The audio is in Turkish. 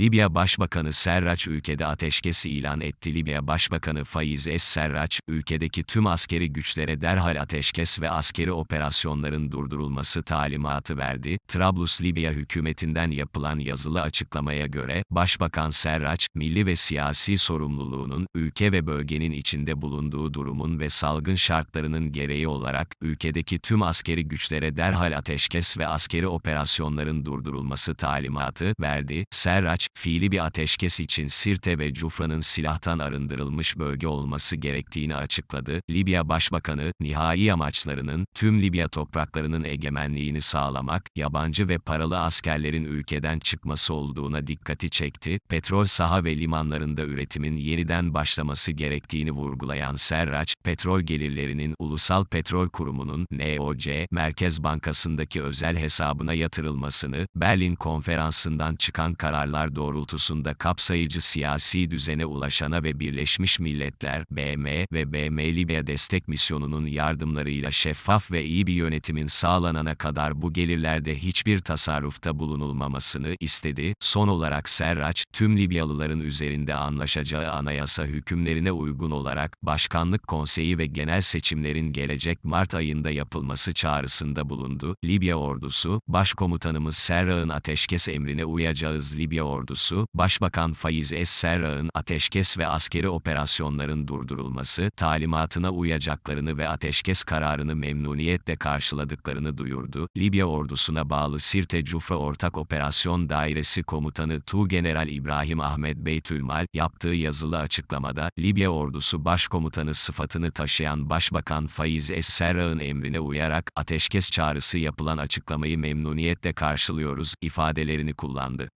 Libya Başbakanı Serraç ülkede ateşkes ilan etti. Libya Başbakanı Faiz Es-Serraç, ülkedeki tüm askeri güçlere derhal ateşkes ve askeri operasyonların durdurulması talimatı verdi. Trablus Libya hükümetinden yapılan yazılı açıklamaya göre, Başbakan Serraç, milli ve siyasi sorumluluğunun, ülke ve bölgenin içinde bulunduğu durumun ve salgın şartlarının gereği olarak, ülkedeki tüm askeri güçlere derhal ateşkes ve askeri operasyonların durdurulması talimatı verdi. Serraç, fiili bir ateşkes için Sirte ve Cufra'nın silahtan arındırılmış bölge olması gerektiğini açıkladı. Libya Başbakanı, nihai amaçlarının, tüm Libya topraklarının egemenliğini sağlamak, yabancı ve paralı askerlerin ülkeden çıkması olduğuna dikkati çekti. Petrol saha ve limanlarında üretimin yeniden başlaması gerektiğini vurgulayan Serraç, petrol gelirlerinin Ulusal Petrol Kurumu'nun NOC Merkez Bankası'ndaki özel hesabına yatırılmasını, Berlin Konferansı'ndan çıkan kararlar doğrultusunda kapsayıcı siyasi düzene ulaşana ve Birleşmiş Milletler, BM ve BM Libya Destek Misyonu'nun yardımlarıyla şeffaf ve iyi bir yönetimin sağlanana kadar bu gelirlerde hiçbir tasarrufta bulunulmamasını istedi. Son olarak Serraç, tüm Libyalıların üzerinde anlaşacağı anayasa hükümlerine uygun olarak, Başkanlık Konseyi ve genel seçimlerin gelecek Mart ayında yapılması çağrısında bulundu. Libya ordusu, Başkomutanımız Serra'ın ateşkes emrine uyacağız Libya ordusu, Başbakan Faiz Es-Serra'ın ateşkes ve askeri operasyonların durdurulması talimatına uyacaklarını ve ateşkes kararını memnuniyetle karşıladıklarını duyurdu. Libya ordusuna bağlı Sirte Cufra Ortak Operasyon Dairesi Komutanı Tuğgeneral İbrahim Ahmet Beytülmal, yaptığı yazılı açıklamada, Libya ordusu başkomutanı sıfatını taşıyan Başbakan Faiz Es-Serra'ın emrine uyarak, ateşkes çağrısı yapılan açıklamayı memnuniyetle karşılıyoruz, ifadelerini kullandı.